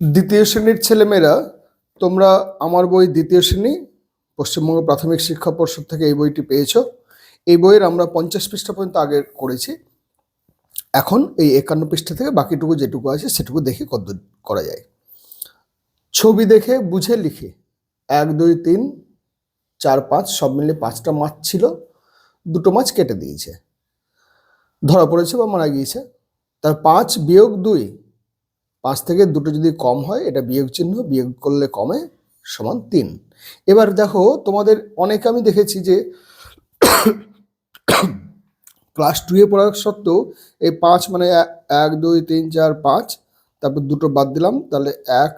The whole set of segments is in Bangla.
দ্বিতীয় শ্রেণির ছেলেমেয়েরা, তোমরা আমার বই দ্বিতীয় শ্রেণি, পশ্চিমবঙ্গ প্রাথমিক শিক্ষা পর্ষদ থেকে এই বইটি পেয়েছ। এই বইয়ের আমরা পঞ্চাশ পৃষ্ঠা পর্যন্ত আগে করেছি। এখন এই একান্ন পৃষ্ঠা থেকে বাকিটুকু যেটুকু আছে, সেটুকু দেখে কত করা যায়। ছবি দেখে, বুঝে লিখে, এক, দুই, তিন, চার, পাঁচ, সব মিলে পাঁচটা মাছ ছিল, দুটো মাছ কেটে দিয়েছে। ধরা পড়েছে বা মারা গিয়েছে। তার পাঁচ বিয়োগ দুই পাঁচ থেকে দুটো যদি কম হয়, এটা বিয়োগ চিহ্ন, বিয়োগ করলে কমে সমান তিন। এবার দেখো, তোমাদের অনেকে আমি দেখেছি যে ক্লাস টুয়ে পড়া সত্ত্বেও এই পাঁচ মানে এক, দুই, তিন, চার, পাঁচ, তারপর দুটো বাদ দিলাম, তাহলে এক,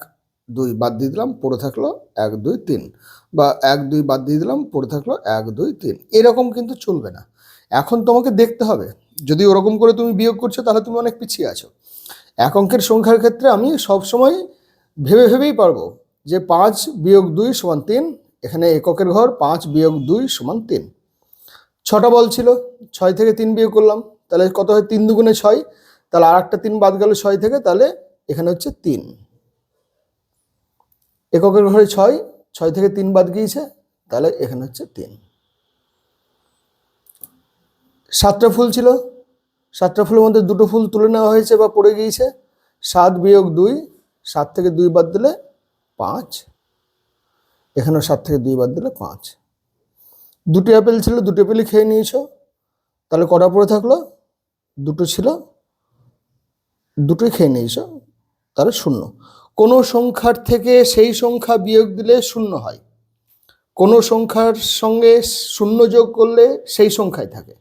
দুই বাদ দিয়ে দিলাম, পড়ে থাকল এক, দুই, তিন। বা এক, দুই বাদ দিয়ে দিলাম, পড়ে থাকল এক, দুই, তিন। এরকম কিন্তু চলবে না। এখন তোমাকে দেখতে হবে। যদি ওরকম করে তুমি বিয়োগ করছ, তাহলে তুমি অনেক পিছিয়ে আছো। এক অঙ্কের সংখ্যার ক্ষেত্রে আমি সবসময় ভেবে ভেবেই পারব যে পাঁচ বিয়োগ দুই সমান তিন, এখানে এককের ঘর পাঁচ বিয়োগ দুই সমান তিন। ছটা বল ছিল, ছয় থেকে তিন বিয়োগ করলাম, তাহলে কত হয়? তিন দুগুণে ছয়, তাহলে আর একটা তিন বাদ গেল ছয় থেকে, তাহলে এখানে হচ্ছে তিন। এককের ঘরে ছয় ছয় থেকে তিন বাদ গিয়েছে, তাহলে এখানে হচ্ছে তিন। সাতটা ফুল ছিল সাতটা ফুলের মধ্যে দুটো ফুল তুলে নেওয়া হয়েছে বা পড়ে গিয়েছে। সাত বিয়োগ দুই, সাত থেকে দুই বাদ দিলে পাঁচ। এখানেও সাত থেকে দুই বাদ দিলে পাঁচ। দুটি অ্যাপেল ছিল, দুটো অ্যাপেলই খেয়ে নিয়েছো। তাহলে কটা পড়ে থাকল? দুটো ছিল, দুটোই খেয়ে নিয়েছো। তাহলে শূন্য। কোনো সংখ্যার থেকে সেই সংখ্যা বিয়োগ দিলে শূন্য হয়। কোনো সংখ্যার সঙ্গে শূন্য যোগ করলে সেই সংখ্যায় থাকে।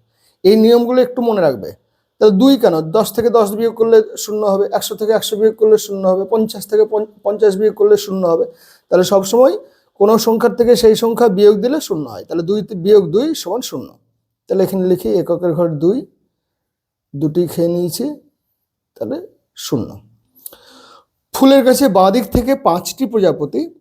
এই নিয়মগুলো একটু মনে রাখবে। তাহলে দুই কেন? দশ থেকে দশ বিয়োগ করলে শূন্য হবে, একশো থেকে একশো বিয়োগ করলে শূন্য হবে, পঞ্চাশ থেকে পঞ্চ- পঞ্চাশ বিয়োগ করলে শূন্য হবে। তাহলে সবসময় কোনো সংখ্যার থেকে সেই সংখ্যা বিয়োগ দিলে শূন্য হয়। তাহলে দুই বিয়োগ দুই সমান শূন্য। তাহলে এখানে লিখি এককের ঘর দুই, দুটি খেয়ে নিয়েছি, তাহলে শূন্য। ফুলের কাছে বাঁ দিক থেকে পাঁচটি প্রজাপতি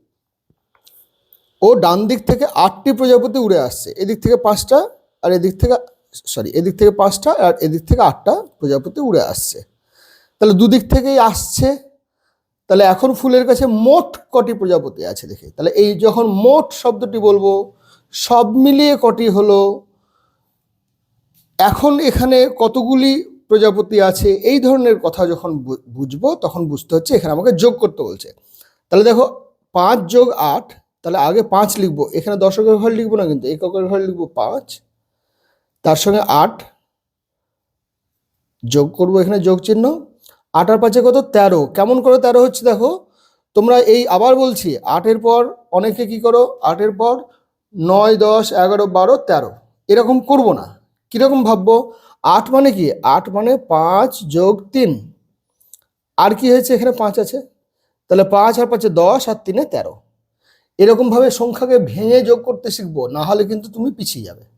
ও ডান দিক থেকে আটটি প্রজাপতি উড়ে আসছে। এদিক থেকে পাঁচটা আর এদিক থেকে সরি এদিক থেকে পাঁচটা আর এদিক থেকে আটটা প্রজাপতি উড়ে আসছে। তাহলে দুদিক থেকেই আসছে। তাহলে এখন ফুলের কাছে মোট কটি প্রজাপতি আছে দেখে। তাহলে এই যখন মোট শব্দটি বলব, সব মিলিয়ে কটি হলো, এখন এখানে কতগুলি প্রজাপতি আছে, এই ধরনের কথা যখন বুঝব, তখন বুঝতে হচ্ছে এখানে আমাকে যোগ করতে বলছে। তাহলে দেখো, পাঁচ যোগ আট, তাহলে আগে পাঁচ লিখব। এখানে দশকের ঘর লিখব না কিন্তু, এককের ঘর লিখব পাঁচ। তার সঙ্গে আট যোগ করব এখানে যোগ চিহ্ন। আট আর পাঁচে কত? তেরো। কেমন করে তেরো হচ্ছে দেখো? তোমরা এই আবার বলছি, আটের পর অনেকে কি করো? আটের পর নয়, দশ, এগারো, বারো, তেরো। এরকম করব না। কীরকম ভাববো? আট মানে কি? আট মানে পাঁচ যোগ তিন। আর কি হয়েছে? এখানে পাঁচ আছে। তাহলে পাঁচ আর পাঁচে দশ আর তিনে তেরো। এরকমভাবে সংখ্যাকে ভেঙে যোগ করতে শিখব, না হলে কিন্তু তুমি পিছিয়ে যাবে।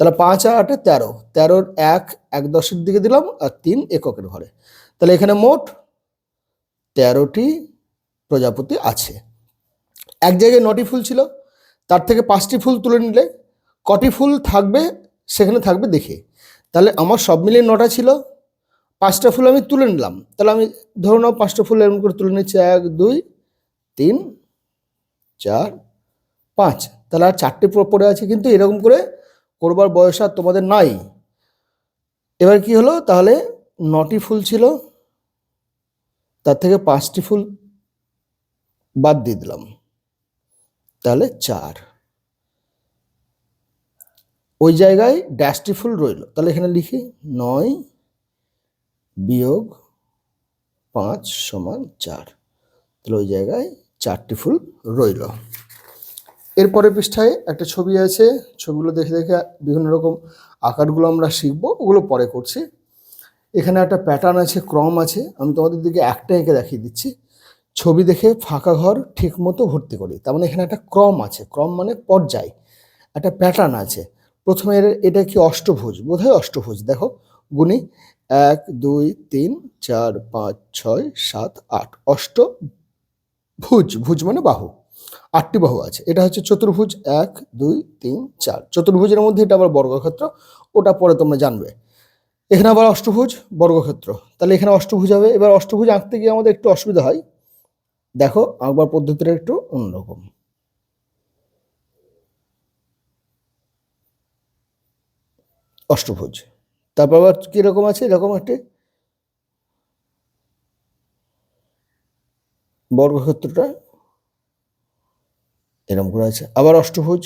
তাহলে পাঁচ আর আটে তেরো। তেরোর এক এক দশের দিকে দিলাম, আর তিন এককের ঘরে। তাহলে এখানে মোট তেরোটি প্রজাপতি আছে। এক জায়গায় নটি ফুল ছিল, তার থেকে পাঁচটি ফুল তুলে নিলে কটি ফুল থাকবে সেখানে থাকবে দেখে। তাহলে আমার সব মিলিয়ে নটা ছিল, পাঁচটা ফুল আমি তুলে নিলাম। তাহলে আমি ধরো নাও পাঁচটা ফুল এরকম করে তুলে নিচ্ছি, এক, দুই, তিন, চার, পাঁচ। তাহলে আর চারটে পড়ে আছে কিন্তু এরকম করে করবার বয়স আর তোমাদের নাই। এবার কি হলো? তাহলে নটি ফুল ছিল, তার থেকে পাঁচটি ফুল বাদ দিয়ে দিলাম। তাহলে চার। ওই জায়গায় ড্যাশটি ফুল রইল। তাহলে এখানে লিখি নয় বিয়োগ পাঁচ সমান চার। তাহলে ওই জায়গায় চারটি ফুল রইল। এরপরে পৃষ্ঠায় একটা ছবি আছে, ছবিগুলো দেখে দেখে বিভিন্ন রকম আকারগুলো আমরা শিখব, ওগুলো পরে করছি। এখানে একটা প্যাটার্ন আছে, ক্রম আছে, আমি তোমাদের দিকে একটা এঁকে দেখিয়ে দিচ্ছি। ছবি দেখে ফাঁকা ঘর ঠিক মতো ভর্তি করি, তার মানে এখানে একটা ক্রম আছে, ক্রম মানে পর্যায়। একটা প্যাটার্ন আছে, প্রথমে এটা কি অষ্টভুজ? বোধহয় অষ্টভুজ, দেখো, গুণি, এক, দুই, তিন, চার, পাঁচ, ছয়, সাত, আট অষ্ট ভুজ ভুজ মানে বাহু। আটটি বাহু আছে। এটা হচ্ছে চতুর্ভুজ এক, দুই, তিন, চার। চতুর্ভুজের মধ্যে এটা আবার বর্গক্ষেত্র, ওটা পরে তোমরা জানবে। এখানে আবার অষ্টভুজ, বর্গক্ষেত্র। তাহলে এখানে অষ্টভুজ হবে। এবার অষ্টভুজ আঁকতে গিয়ে আমাদের একটু অসুবিধা হয়। দেখো, আঁকবার পদ্ধতিটা একটু অন্যরকম। অষ্টভুজ। তারপর আবার কীরকম আছে? এরকম একটি বর্গক্ষেত্রটা এরকম করে আছে। আবার অষ্টভুজ।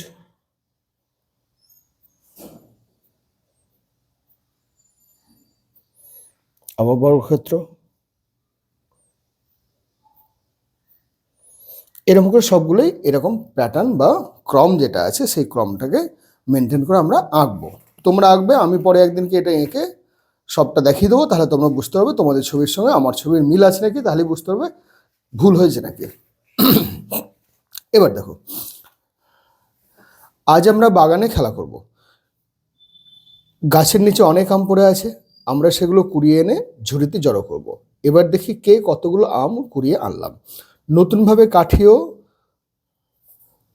আবার বর্গক্ষেত্র। এরকম করে সবগুলোই এরকম প্যাটার্ন বা ক্রম যেটা আছে, সেই ক্রমটাকে মেনটেন করে আমরা আঁকবো। তোমরা আঁকবে, আমি পরে একদিনকে এটা এঁকে সবটা দেখিয়ে দেবো, তাহলে তোমরা বুঝতে পারবে তোমাদের ছবির সঙ্গে আমার ছবির মিল আছে নাকি তাহলে বুঝতে পারবে, ভুল হয়েছে নাকি। এবার দেখো, আজ আমরা বাগানে খেলা করব। গাছের নিচে অনেক আম পড়ে আছে, আমরা সেগুলো কুড়িয়ে এনে ঝুড়িতে জড়ো করব। এবার দেখি কে কতগুলো আম কুড়িয়ে আনলাম। নতুনভাবে কাঠিও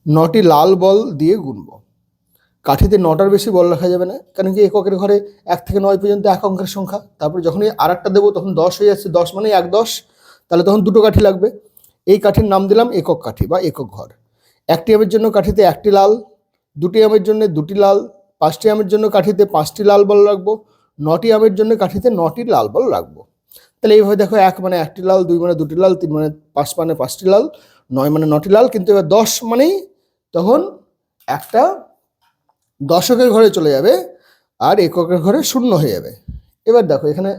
নটি লাল বল দিয়ে গুনব। কাঠিতে নটার বেশি বল রাখা যাবে না কারণ কি এককের ঘরে এক থেকে নয় পর্যন্ত এক অঙ্কের সংখ্যা। তারপরে যখনই আর একটা দেবো, তখন দশ হয়ে যাচ্ছে, দশ মানে এক দশ, তাহলে তখন দুটো কাঠি লাগবে। এই কাঠির নাম দিলাম একক কাঠি বা একক ঘর। একটি আমের জন্য কাঠিতে একটি লাল, দুটি আমের জন্য দুটি লাল, পাঁচটি আমের জন্য কাঠিতে পাঁচটি লাল বল রাখব, নটি আমের জন্য কাঠিতে নটি লাল বল রাখব। তাহলে এইভাবে দেখো এক মানে একটি লাল, দুই মানে দুটি লাল, তিন মানে পাঁচ মানে পাঁচটি লাল, নয় মানে নটি লাল, কিন্তু এবার দশ মানেই তখন একটা দশকের ঘরে চলে যাবে আর এককের ঘরে শূন্য হয়ে যাবে। এবার দেখো এখানে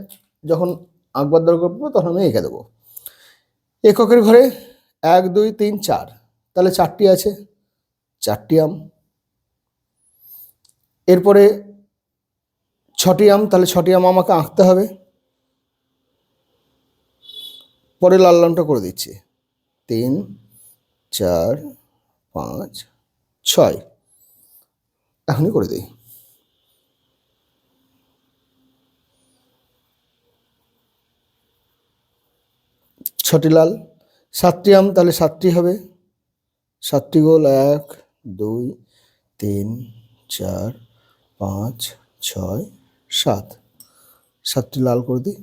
যখন আঁকবার দরকার পড়বে তখন আমি এঁকে দেবো। এককের ঘরে এক, দুই, তিন, চার। তাহলে চারটি আছে। চারটি আম। এরপরে ছটি আম, তাহলে ছটি আম আমাকে আঁকতে হবে। পরে লাল লালটা করে দিচ্ছি। তিন, চার, পাঁচ, ছয়। এখনই করে দিই। ছটি লাল সাতটি আম, তাহলে সাতটি হবে। সাতটি গোল, এক, দুই, তিন, চার, পাঁচ, ছয়, সাত। সাতটি লাল করে দিই।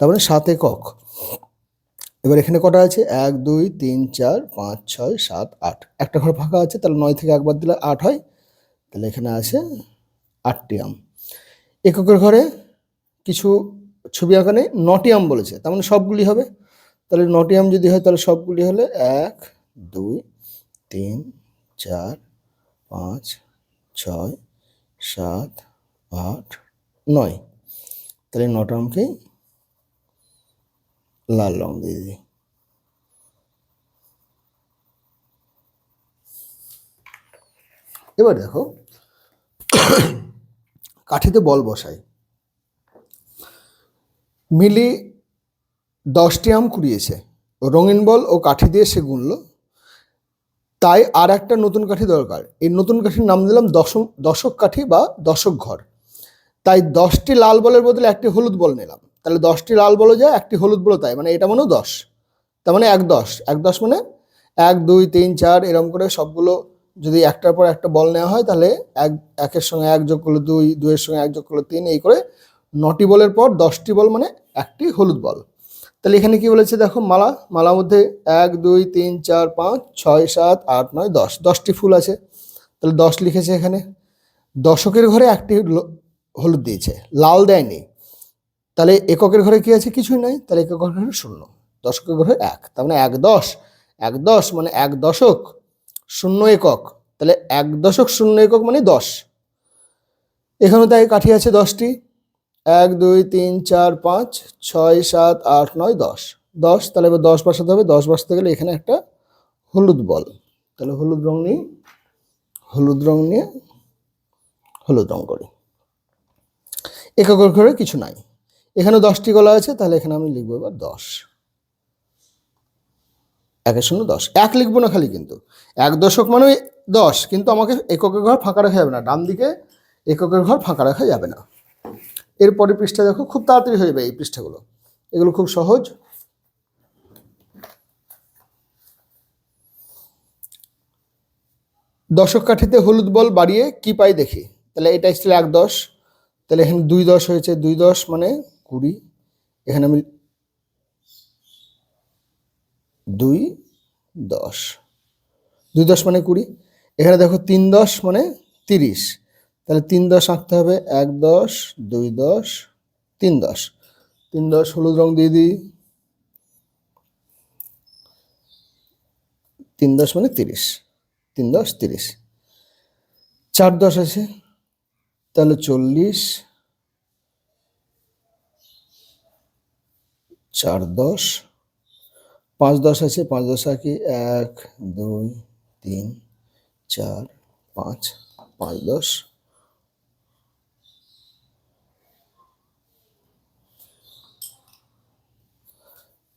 তার মানে সাত একক। এবার এখানে কটা আছে? এক, দুই, তিন, চার, পাঁচ, ছয়, সাত, আট। একটা ঘর ফাঁকা আছে, তাহলে নয় থেকে একবার দিলে আট হয়। তাহলে এখানে আছে আটটি আম। এককের ঘরে কিছু ছবি আঁকা নেই নটি আম বলেছে, তার মানে সবগুলি হবে। তাহলে নটি আম যদি হয়, তাহলে সবগুলি হলে এক, দুই, তিন, চার, পাঁচ, ছয়, সাত, আট, নয়। তাহলে নটা আমকেই লাল রং দিয়ে দিই। এবার দেখো কাঠিতে বল বসাই। মিলি দশটি আম কুড়িয়েছে। রঙিন বল ও কাঠি দিয়ে সে গুনলো। তাই আর একটা নতুন কাঠি দরকার। এই নতুন কাঠির নাম দিলাম দশম দশক কাঠি বা দশক ঘর। তাই দশটি লাল বলের বদলে একটি হলুদ বল নিলাম। তাহলে দশটি লাল বলও যায়, একটি হলুদ বলও তাই। মানে এটা মানেও দশ। তার মানে এক দশ। এক দশ মানে এক, দুই, তিন, চার এরকম করে সবগুলো যদি একটার পর একটা বল নেওয়া হয়, তাহলে এক, একের সঙ্গে এক যোগ করল দুই, দুইয়ের সঙ্গে এক যোগ করল তিন, এই করে নটি বলের পর দশটি বল মানে একটি হলুদ বল তাহলে এখানে কি বলেছে দেখো, মালা, মালার মধ্যে এক, দুই, তিন, চার, পাঁচ, ছয়, সাত, আট, নয়, দশ, দশটি ফুল আছে। তাহলে দশ লিখেছে এখানে। দশকের ঘরে একটি হলুদ দিয়েছে, লাল দেয়নি। তাহলে এককের ঘরে কি আছে? কিছুই নাই। তাহলে এককের ঘরে শূন্য, দশকের ঘরে এক, তার মানে এক দশ এক দশ মানে এক দশক। শূন্য একক, তাহলে এক দশক শূন্য একক মানে দশ। এখানেও তাই কাঠি আছে দশটি। এক, দুই, তিন, চার, পাঁচ, ছয়, সাত, আট, নয়, দশ। দশ, তাহলে এবার দশ বসাতে হবে। দশ বসাতে গেলে এখানে একটা হলুদ বল। তাহলে হলুদ রং নিই হলুদ রং নিয়ে হলুদ রং করি। এককের ঘরে কিছু নাই। এখানে দশটি গলা আছে, তাহলে এখানে আমি লিখব এবার দশ। একের শূন্য দশ। এক লিখব না খালি কিন্তু। এক দশক মানে দশ, কিন্তু আমাকে এককের ঘর ফাঁকা রাখা যাবে না। ডান দিকে এককের ঘর ফাঁকা রাখা যাবে না। এরপরের পৃষ্ঠা দেখো, খুব তাড়াতাড়ি হয়ে যাবে এই পৃষ্ঠাগুলো। এগুলো খুব সহজ। দশক কাঠিতে হলুদ বল বাড়িয়ে কি পাই দেখি? তাহলে এটা ছিল এক দশ, তাহলে এখানে দুই দশ হয়েছে। দুই দশ মানে কুড়ি। এখানে আমি দুই দশ। দুই দশ মানে কুড়ি। এখানে দেখো তিন দশ মানে তিরিশ। তাহলে তিন দশ আঁকতে হবে এক দশ, দুই দশ, তিন দশ। তিন দশ হলুদ রং দিয়ে দিই। তিন দশ মানে তিরিশ। তিন দশ, তিরিশ। চার দশ আছে। তাহলে চল্লিশ। চার দশ। পাঁচ দশ আছে, পাঁচ দশ আঁকি এক, দুই, তিন, চার, পাঁচ পাঁচ দশ।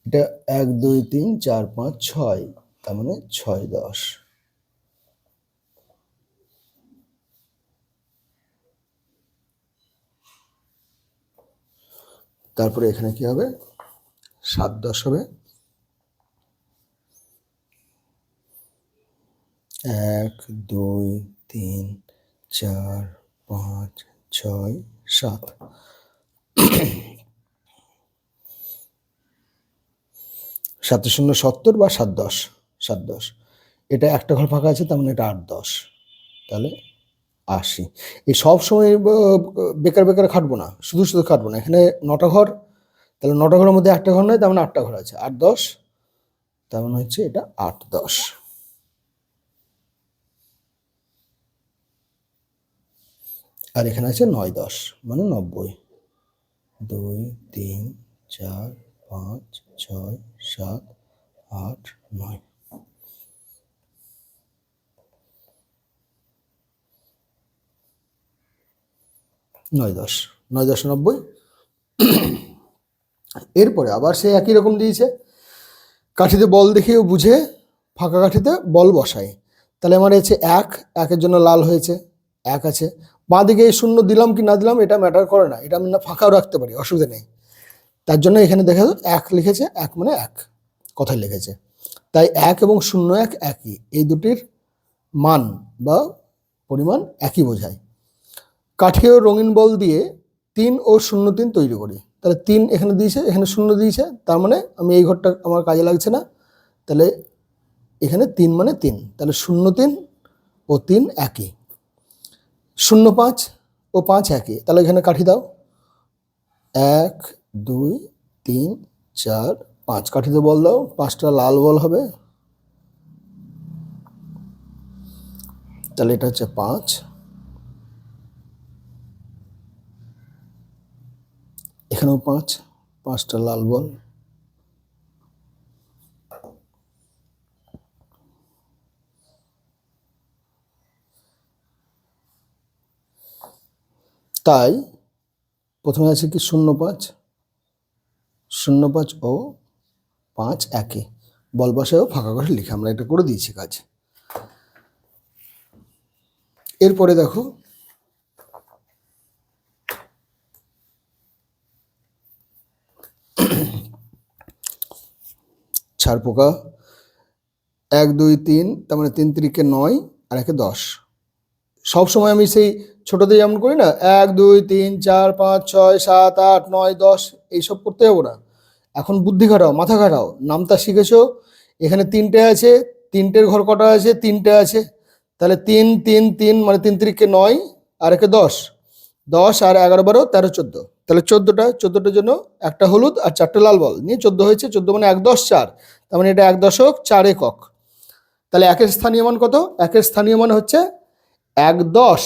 এটা এক, দুই, তিন, চার, পাঁচ, ছয়, তার মানে ছয় দশ। তারপরে এখানে কি হবে? সাত দশ হবে। এক, দুই, তিন, চার, পাঁচ, ছয়, সাত। সাত শূন্য সত্তর বা সাত দশ? সাত দশ। এটা একটা ঘর ফাঁকা আছে, তার মানে এটা আট দশ। তাহলে আশি। এই সব সময় বেকার বেকার খাটবো না। শুধু শুধু খাটবো না। এখানে নটা ঘর, তাহলে নটা ঘরের মধ্যে একটা ঘর নয়, তার মানে আটটা ঘর আছে। আট দশ, তার মানে হচ্ছে এটা আট দশ। আর এখানে আছে নয় দশ মানে নব্বই। দুই, তিন, চার, পাঁচ, ছয়, সাত, আট, নয়। নয় দশ নয় দশ, নব্বই। এরপরে আবার সে একই রকম দিয়েছে। কাঠিতে বল দেখিয়ে বুঝে ফাঁকা কাঠিতে বল বসায়। তাহলে আমার আছে এক, একের জন্য লাল হয়েছে। এক আছে। বাঁ দিকে এই শূন্য দিলাম কি না দিলাম, এটা ম্যাটার করে না। এটা আমি না ফাঁকাও রাখতে পারি, অসুবিধা নেই। তার জন্য এখানে দেখা যাচ্ছে এক লিখেছে, এক মানে এক কথায় লিখেছে। তাই এক এবং শূন্য এক একই, এই দুটির মান বা পরিমাণ একই বোঝায়। কাঠি ও রঙিন বল দিয়ে তিন ও শূন্য তিন তৈরি করি। তাহলে তিন এখানে দিয়েছে, এখানে শূন্য দিয়েছে, তার মানে আমি এই ঘরটা আমার কাজে লাগছে না। তাহলে এখানে তিন মানে তিন, তাহলে শূন্য তিন ও তিন একই। শূন্য পাঁচ ও পাঁচ একই তাহলে এখানে কাঠি দাও। এক, দুই, তিন, চার, পাঁচ। কাঠিতে বল দাও। পাঁচটা লাল বল হবে। তাহলে এটা হচ্ছে পাঁচ। এখানেও পাঁচ। পাঁচটা লাল বল। তাই প্রথমে আছে কি শূন্য পাঁচ? শূন্য পাঁচ ও পাঁচ একে। বল বসায়ও ফাঁকা করে লিখে আমরা এটা করে দিয়েছি কাজ। এরপরে দেখো ছাড় পোকা এক, দুই, তিন, তার মানে তিন, তিরিকে নয়, আর একে দশ। সব সময় আমি সেই ছোটদের যেমন করি না, এক, দুই, তিন, চার, পাঁচ, ছয়, সাত, আট, নয়, দশ, এইসব করতে যাব না। এখন বুদ্ধি খাটাও, মাথা খাটাও, নামতা শিখেছো, এখানে তিনটে আছে, তিনটের ঘর কটা আছে, তিনটে আছে। তাহলে তিন তিন তিন মানে তিন তিরিকে নয় আর একে দশ। দশ আর এগারো বারো, তেরো, চোদ্দ। তাহলে চোদ্দোটা চোদ্দোটার জন্য একটা হলুদ আর চারটে লাল বল। নিয়ে চোদ্দ হয়েছে, চোদ্দ মানে এক দশ চার। তার মানে এটা এক দশক, চার একক। তাহলে একের স্থানীয় মান কত? একের স্থানীয় মান হচ্ছে এক দশ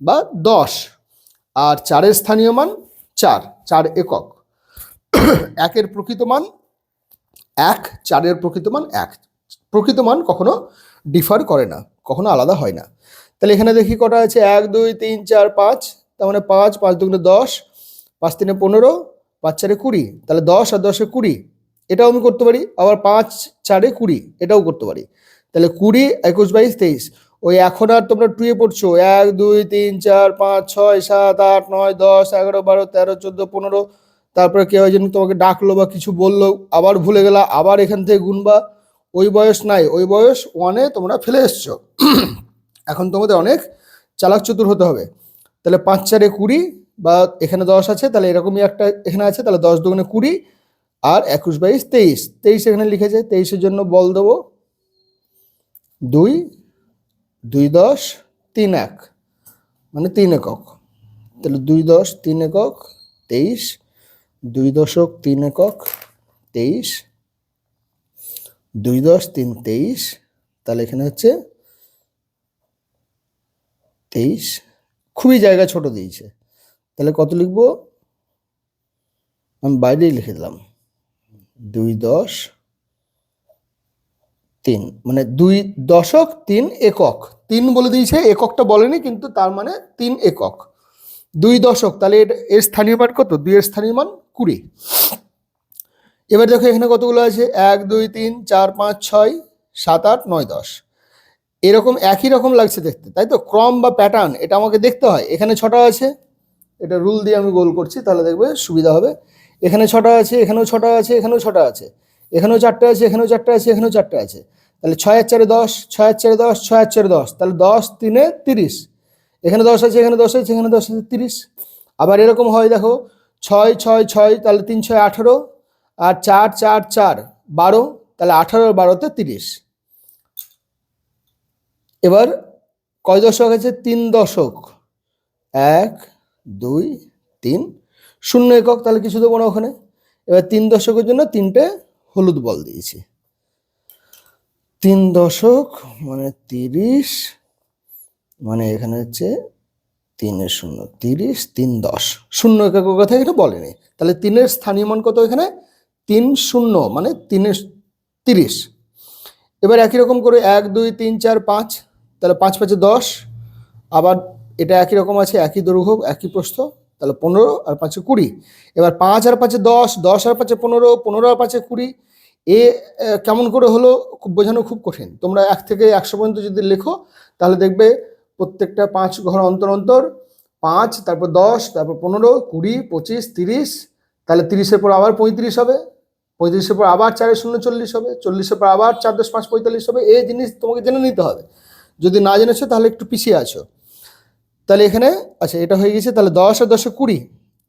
বা দশ। আর চারের স্থানীয় মান চার চার একক। একের প্রকৃত মান এক, চারের প্রকৃত মান এক। প্রকৃত মান কখনো ডিফার করে না, কখনো আলাদা হয় না। তাহলে এখানে দেখি কটা আছে, এক, দুই, তিন, চার, পাঁচ। তার মানে পাঁচ পাঁচ দুগুণে দশ, পাঁচ তিনে পনেরো, পাঁচ চারে কুড়ি। তাহলে দশ আর দশে কুড়ি, এটাও আমি করতে পারি। আবার পাঁচ চারে কুড়ি, এটাও করতে পারি। তাহলে কুড়ি, একুশ, বাইশ, তেইশ। ওই এখন আর তোমরা টুয়ে পড়ছো। এক, দুই, তিন, চার, পাঁচ, ছয়, সাত, আট, নয়, দশ, এগারো, বারো, তেরো, চোদ্দ, পনেরো। তারপরে কেউ একজন তোমাকে ডাকলো বা কিছু বলল, আবার ভুলে গেলা, আবার এখান থেকে গুনবা। ওই বয়স নাই, ওই বয়স ওয়ানে তোমরা ফেলে এসছো। এখন তোমাদের অনেক চালাক চতুর হতে হবে। তাহলে পাঁচ, চারে কুড়ি বা এখানে দশ আছে, তাহলে এরকমই একটা এখানে আছে, তাহলে দশ দুগুণে কুড়ি আর একুশ বাইশ তেইশ। তেইশ এখানে লিখেছে, তেইশের জন্য বল দেবো। দুই দুই দশ, তিন এক। মানে তিন একক। তাহলে দুই দশ, তিন একক, তেইশ। দুই দশক, তিন একক, তেইশ। দুই দশ, তিন, তেইশ। তাহলে এখানে হচ্ছে তেইশ। খুবই জায়গা ছোট দিয়েছে। তাহলে কত লিখব? আমি বাইরেই লিখে দিলাম। দুই দশ তিন মানে দুই দশক, তিন একক। তিন বলে দিয়েছে, এককটা বলেনি, কিন্তু তার মানে তিন একক। দুই দশক, তাহলে এর স্থানীয় মান কত? দুই এর স্থানীয় মান কুড়ি। এবার দেখো এখানে কতগুলো আছে? এক, দুই, তিন, চার, পাঁচ, ছয়, সাত, আট, নয়, দশ। এরকম একই রকম লাগছে দেখতে, তাই তো? ক্রম বা প্যাটার্ন এটা আমাকে দেখতে হয়। এখানে ছটা আছে, এটা রুল দিয়ে আমি গোল করছি, তাহলে দেখবে সুবিধা হবে। এখানে ছটা আছে, এখানেও ছটা আছে, এখানেও ছটা আছে। এখানেও চারটে আছে, এখানেও চারটে আছে, এখানেও চারটে আছে। তাহলে ছয় আর চারে দশ, ছয় আর চারে দশ, ছয় আর চারে দশ। তাহলে দশ তিনে তিরিশ। এখানে দশ আছে, এখানে দশ আছে, এখানে দশ আছে, তিরিশ। আবার এরকম হয়, দেখো, ছয় ছয় ছয়, তাহলে তিন, ছয়, আঠেরো। আর চার চার চার, বারো, তাহলে আঠারো, বারোতে তিরিশ। এবার কয় দশক আছে? তিন দশক। এক, দুই, তিন। শূন্য একক, তাহলে কিছু দেবো না ওখানে? এবার তিন দশকের জন্য তিনটে হলুদ বল দিয়েছি। তিন দশক মানে তিরিশ মানে এখানে হচ্ছে তিনের শূন্য, তিরিশ, তিন দশ। শূন্য একক কথা এখানে বলেনি। তাহলে তিনের স্থানীয় মান কত এখানে? তিন শূন্য মানে তিনের তিরিশ। এবার একই রকম করে এক, দুই, তিন, চার, পাঁচ, তাহলে পাঁচ, পাঁচে দশ। আবার এটা একই রকম আছে, একই দৈর্ঘ্য, একই প্রস্থ। তাহলে পনেরো আর পাঁচে কুড়ি। এবার পাঁচ আর পাঁচে দশ দশ আর পাঁচে পনেরো পনেরো আর পাঁচে কুড়ি, এ কেমন করে হলো খুব বোঝানো খুব কঠিন। তোমরা এক থেকে একশো পর্যন্ত যদি লেখো, তাহলে দেখবে প্রত্যেকটা পাঁচ ঘর অন্তর অন্তর, পাঁচ, তারপর দশ, তারপর পনেরো, কুড়ি, পঁচিশ, তিরিশ, তাহলে তিরিশের পর আবার পঁয়ত্রিশ হবে, পঁয়ত্রিশের পর আবার চারের শূন্য চল্লিশ হবে, চল্লিশের পর আবার চার দশ পাঁচ পঁয়তাল্লিশ হবে এই জিনিস তোমাকে জেনে নিতে হবে। যদি না জেনেছো তাহলে একটু পিছিয়ে আছো। তাহলে এখানে আচ্ছা এটা হয়ে গেছে, তাহলে দশ আর দশে কুড়ি।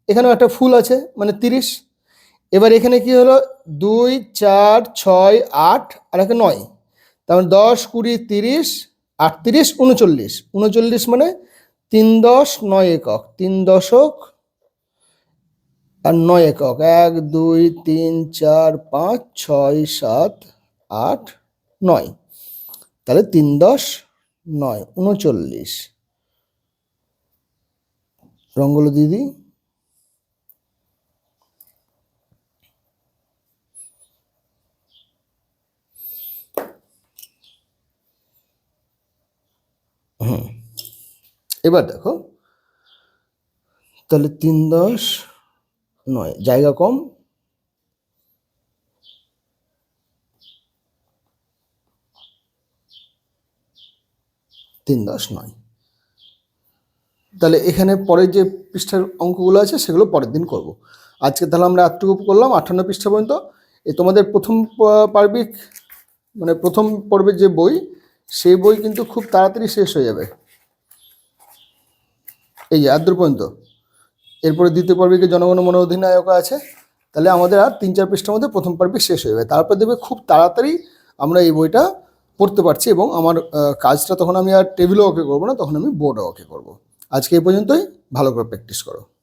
এখানেও একটা ফুল আছে মানে তিরিশ। এবার এখানে কি হলো? দুই, চার, ছয়, আট, আর একে নয়। তার মানে দশ, কুড়ি, তিরিশ, আটত্রিশ, উনচল্লিশ। উনচল্লিশ মানে তিন দশ, নয় একক। তিন দশক আর নয় একক। এক, দুই, তিন, চার, পাঁচ, ছয়, সাত, আট, নয়। তাহলে তিন দশ, নয়, উনচল্লিশ। রঙ্গলো দিদি। হুম। এবার দেখো তাহলে তিন দশ নয় জায়গা কম। তিন দশ নয়। তাহলে এখানে পরের যে পৃষ্ঠার অঙ্কগুলো আছে, সেগুলো পরের দিন করব। আজকে তাহলে আমরা এতটুকু করলাম, আঠান্ন পৃষ্ঠা পর্যন্ত। এ তোমাদের প্রথম পার্বিক মানে প্রথম পর্বের যে বই, সেই বই কিন্তু খুব তাড়াতাড়ি শেষ হয়ে যাবে। এই যে আদ্র পর্যন্ত। এরপরে দ্বিতীয় পর্বিকে জনগণ মন অধিনায়ক আছে। তাহলে আমাদের আর তিন, চার পৃষ্ঠার মধ্যে প্রথম পর্বিক শেষ হয়ে যাবে। তারপর দেখবে খুব তাড়াতাড়ি আমরা এই বইটা পড়তে পারছি এবং আমার কাজটা তখন আমি আর টেবিলও ওকে করব না, তখন আমি বোর্ডও ওকে করব। আজকে এই পর্যন্তই। ভালো করে প্র্যাকটিস করো।